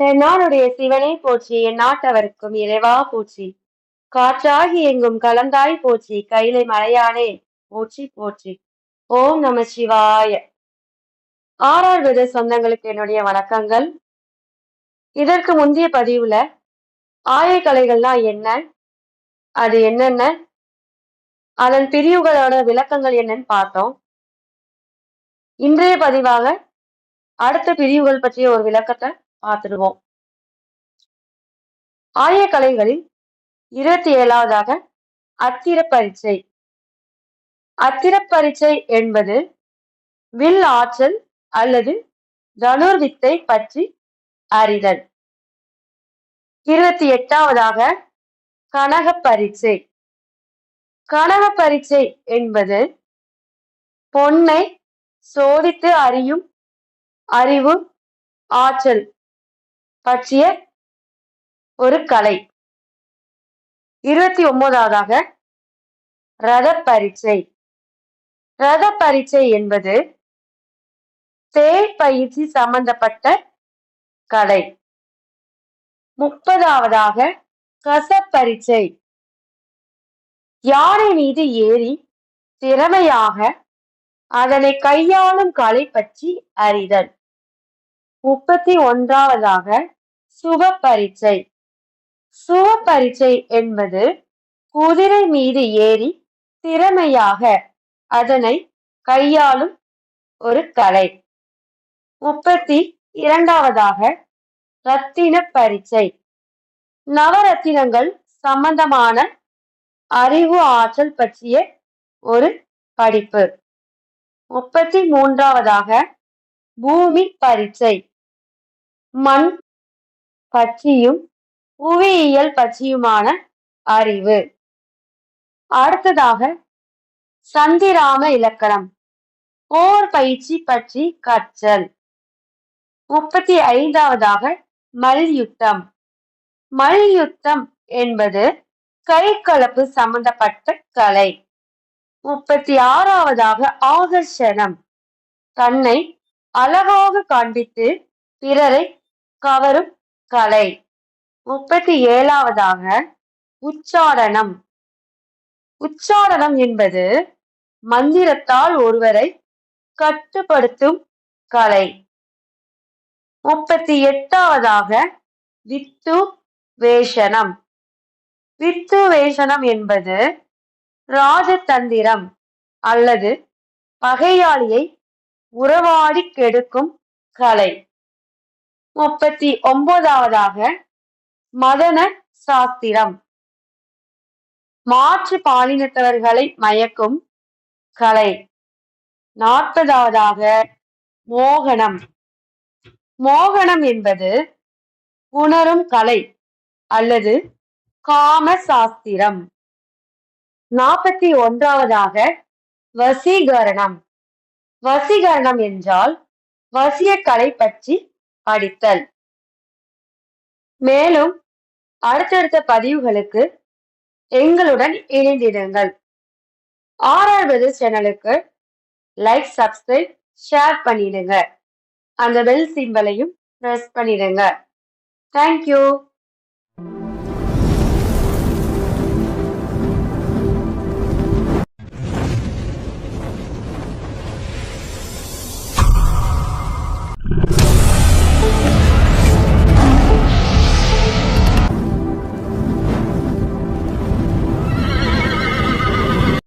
தென்னாடுடைய சிவனே போற்றி எந்நாட்டவர்க்கும் இறைவா போற்றி. காற்றாகி எங்கும் கலந்தாய் போற்றி கைலை மலையானே போற்றி போற்றி. ஓம் நம சிவாய. ஆறார் வித சொந்தங்களுக்கு என்னுடைய வணக்கங்கள். இதற்கு முந்தைய பதிவுல ஆயக்கலைகள்னா என்ன? அது என்னென்ன? அதன் பிரிவுகளோட விளக்கங்கள் என்னன்னு பார்த்தோம். இன்றைய பதிவாக அடுத்த பிரிவுகள் பற்றிய ஒரு விளக்கத்தை பார்த்துடுவோம். ஆயக்கலைகளில் இருபத்தி ஏழாவதாக அத்திர பரீட்சை. என்பது வில் ஆற்றல் அல்லது தனுர்வித்தை பற்றி அறிதல். இருபத்தி எட்டாவதாக கனக பரீட்சை. கனக பரீட்சை என்பது பொன்னை சோதித்து அறியும் அறிவு ஆற்றல். பற்றிய ஒரு கலை. இருபத்தி ஒன்பதாவதாக ரத பரீட்சை. ரத பரீட்சை என்பது தேர் பயிற்சி சம்பந்தப்பட்ட கலை. முப்பதாவதாக கசப்பரீட்சை யானை மீது ஏறி திறமையாக அதனை கையாளும் கலை பற்றி அறிதல். முப்பத்தி ஒன்றாவதாக சுப பரீட்சை சுப பரீட்சை என்பது குதிரை மீது ஏறி திறமையாக அதனை கையாளும் ஒரு கலை. முப்பத்தி இரண்டாவதாக ரத்தின பரீட்சை நவரத்தினங்கள் சம்பந்தமான அறிவு ஆற்றல் பற்றிய ஒரு படிப்பு. முப்பத்தி மூன்றாவதாக பூமி பரீட்சை. மண் பற்றியும் புவியியல் பற்றியுமான அறிவு. அடுத்ததாக சந்திராம இலக்கணம் போர் பயிற்சி பற்றி கற்றல். முப்பத்தி ஐந்தாவதாக மல்யுத்தம். மல்யுத்தம் என்பது கைகலப்பு சம்பந்தப்பட்ட கலை. முப்பத்தி ஆறாவதாக ஆகர்ஷணம். தன்னை அழகாக காண்பித்து பிறரை கவரும் கலை. முப்பத்தி ஏழாவதாக உச்சாரணம். உச்சாரணம் என்பது மந்திரத்தால் ஒருவரை கட்டுப்படுத்தும் கலை. முப்பத்தி எட்டாவதாக வித்து வேஷனம் வித்து வேஷனம் என்பது ராஜதந்திரம் அல்லது பகையாளியை உறவாடி கெடுக்கும் கலை. முப்பத்தி ஒன்பதாவதாக மதன சாஸ்திரம். மாற்று பாலினத்தவர்களை மயக்கும் கலை. நாற்பதாவதாக மோகனம். மோகனம் என்பது உணரும் கலை அல்லது காம சாஸ்திரம் நாற்பத்தி ஒன்றாவதாக வசீகரணம். வசீகரணம் என்றால் வசிய கலை பற்றி படித்தல். மேலும் அடுத்தடுத்த பதிவுகளுக்கு எங்களுடன் இணைந்திடுங்கள். ஆறாவது சேனலுக்கு லைக் சப்ஸ்கிரைப் ஷேர் பண்ணிடுங்க. அந்த பெல் சிம்பலையும் ப்ரெஸ் பண்ணிடுங்க. Thank you